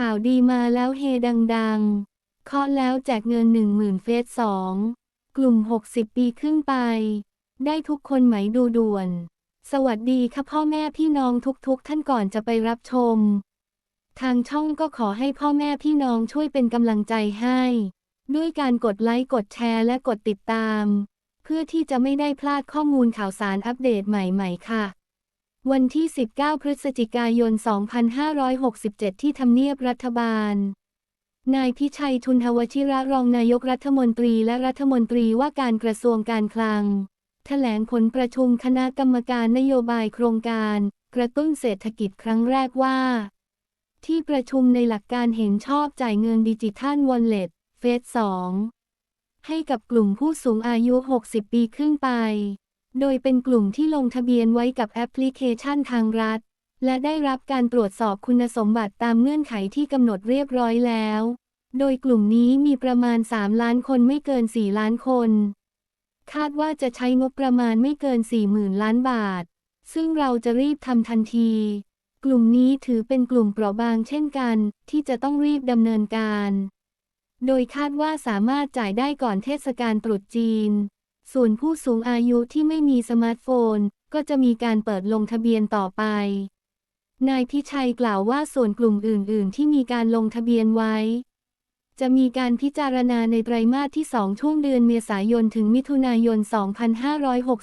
ข่าวดีมาแล้วเฮดังๆ เคาะแล้วแจกเงิน 10,000 เฟส2กลุ่ม 60 ปีขึ้นไป ได้ทุกคนไหมดูด่วน สวัสดีค่ะพ่อแม่พี่น้องทุกๆ ท่านก่อนจะไปรับชม ทางช่องก็ขอให้พ่อแม่พี่น้องช่วยเป็นกำลังใจให้ ด้วยการกดไลค์กดแชร์และกดติดตาม เพื่อที่จะไม่ได้พลาดข้อมูลข่าวสารอัปเดตใหม่ๆ ค่ะ วันที่ 19 พฤศจิกายน 2567 ที่ทำเนียบรัฐบาล นายพิชัยทุนทวชิระรองนายกรัฐมนตรีและรัฐมนตรีว่าการกระทรวงการคลัง แถลงผลประชุมคณะกรรมการนโยบายโครงการ กระตุ้นเศรษฐกิจครั้งแรกว่า ที่ประชุมในหลักการเห็นชอบจ่ายเงินดิจิทัลวอลเล็ตเฟส2ให้กับกลุ่มผู้สูงอายุ 60 ปีขึ้นไป โดยเป็นกลุ่มที่ลงทะเบียนไว้กับแอปพลิเคชันทางรัฐ และได้รับการตรวจสอบคุณสมบัติตามเงื่อนไขที่กำหนดเรียบร้อยแล้ว โดยกลุ่มนี้มีประมาณ 3 ล้านคนไม่เกิน 4 ล้านคน คาดว่าจะใช้งบประมาณไม่เกิน 40,000 ล้านบาท ซึ่งเราจะรีบทำทันที กลุ่มนี้ถือเป็นกลุ่มเปราะบางเช่นกัน ที่จะต้องรีบดำเนินการ โดยคาดว่าสามารถจ่ายได้ก่อนเทศกาลตรุษจีน ส่วนผู้สูงอายุที่ไม่มีสมาร์ทโฟน ก็จะมีการเปิดลงทะเบียนต่อไป นายพิชัยกล่าวว่าส่วนกลุ่มอื่น ๆ ที่มีการลงทะเบียนไว้ จะมีการพิจารณาในไตรมาสที่ 2 ช่วงเดือนเมษายนถึงมิถุนายน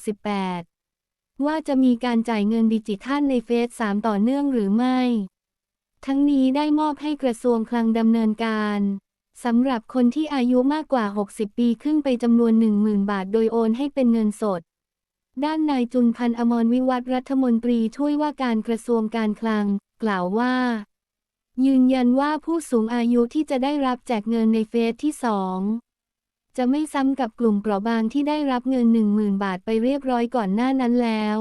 2568 ว่าจะมีการจ่ายเงินดิจิทัลในเฟส 3 ต่อเนื่องหรือไม่ ทั้งนี้ได้มอบให้กระทรวงคลังดำเนินการ สำหรับคนที่อายุมากกว่า 60 ปีขึ้นไปจำนวน 10,000 บาทโดยโอนให้เป็นเงินสด ด้านนายจุนพันธ์อมรวิวัฒน์รัฐมนตรีช่วยว่าการกระทรวงการคลัง กล่าวว่า ยืนยันว่าผู้สูงอายุที่จะได้รับแจกเงินในเฟสที่2จะไม่ซ้ำกับกลุ่มเปราะบางที่ได้รับเงิน 10,000 บาทไปเรียบร้อยก่อนหน้านั้นแล้ว